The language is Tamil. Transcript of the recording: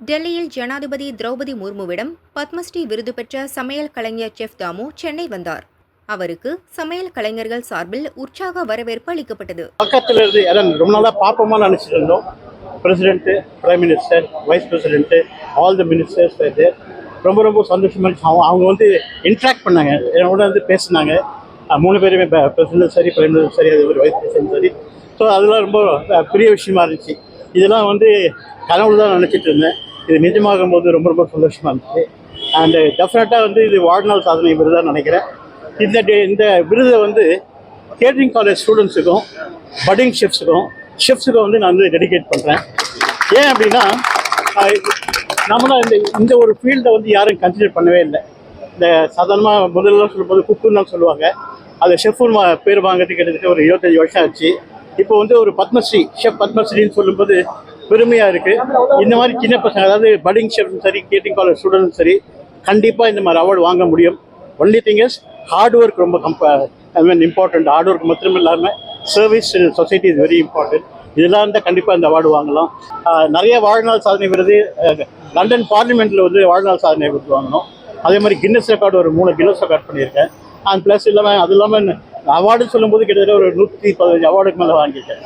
டெல்லியில் ஜனாதிபதி திரௌபதி முர்முவிடம் பத்மஸ்ரீ விருது பெற்ற சமையல் கலைஞர் செஃப் தாமு சென்னை வந்தார். அவருக்கு சமையல் கலைஞர்கள் சார்பில் உற்சாக வரவேற்பு அளிக்கப்பட்டது. பக்கத்தில் இருந்து ஏதாவது ரொம்ப நாளாக பார்ப்போமா நினச்சிட்டு இருந்தோம். President prime minister vice president all the ministers இது ரொம்ப ரொம்ப சந்தோஷமா இருந்துச்சு. அவங்க அவங்க வந்து இன்ட்ராக்ட் பண்ணாங்க. என்னோட வந்து பேசினாங்க. மூணு பேருமே பிரசிடென்ட் சரி பிரைம் மினிஸ்டர் சரி அது ஒரு வைஸ் பிரசிடென்ட் சரி. ஸோ அதெல்லாம் ரொம்ப பெரிய விஷயமா இருந்துச்சு. இதெல்லாம் வந்து கனவுல தான் நினச்சிட்டு இருந்தேன். இது நிஜமாகும் போது ரொம்ப ரொம்ப சந்தோஷமா இருந்துச்சு. அண்ட் டெஃபினட்டாக வந்து இது வாழ்நாள் சாதனை விருதாக நினைக்கிறேன். இந்த டே இந்த விருதை வந்து கேட்ரிங் காலேஜ் ஸ்டூடெண்ட்ஸுக்கும் பட்டிங் ஷெஃப்ஸுக்கும் ஷெஃப்ஸுக்கும் வந்து நான் வந்து டெடிகேட் பண்ணுறேன் ஏன் அப்படின்னா ஆஹ், நம்மளாம் இந்த இந்த ஒரு ஃபீல்டை வந்து யாரும் கன்சிடர் பண்ணவே இல்லை. இந்த சாதாரணமாக முதல்லாம் சொல்லும்போது குக்குன்னு தான் சொல்லுவாங்க. அது ஷெஃப்னு பேர் வாங்கிறது கிட்டத்தட்ட ஒரு இருபத்தஞ்சி வருஷம் ஆச்சு. இப்போ வந்து ஒரு பத்மஸ்ரீ ஷெஃப் பத்மஸ்ரீன்னு சொல்லும்போது பெருமையாக இருக்குது இந்த மாதிரி சின்ன பசங்க அதாவது பட்டிங் ஸ்டூடெண்ட் சரி கேட்டிங் காலேஜ் ஸ்டூடெண்ட்டும் சரி கண்டிப்பாக இந்த மாதிரி அவார்டு வாங்க முடியும். Only thing is hard work ரொம்ப கம்ப I mean important hard work மட்டும் இல்லாமல் service society is very important இதெல்லாம் இருந்தால் கண்டிப்பாக இந்த அவார்டு வாங்கலாம். நிறைய வாழ்நாள் சாதனை விருது லண்டன் பார்லிமெண்ட்டில் வந்து வாழ்நாள் சாதனை விருது வாங்கணும். அதே மாதிரி கின்னஸ் ரெக்கார்டு ஒரு மூணு கின்னஸ் ரெக்கார்ட் பண்ணியிருக்கேன். அண்ட் ப்ளஸ் இல்லாமல் அது இல்லாமல் அவார்டு சொல்லும்போது கிட்டத்தட்ட ஒரு நூற்றி பதினஞ்சு அவார்டுக்கு மேலே வாங்கியிருக்கேன்.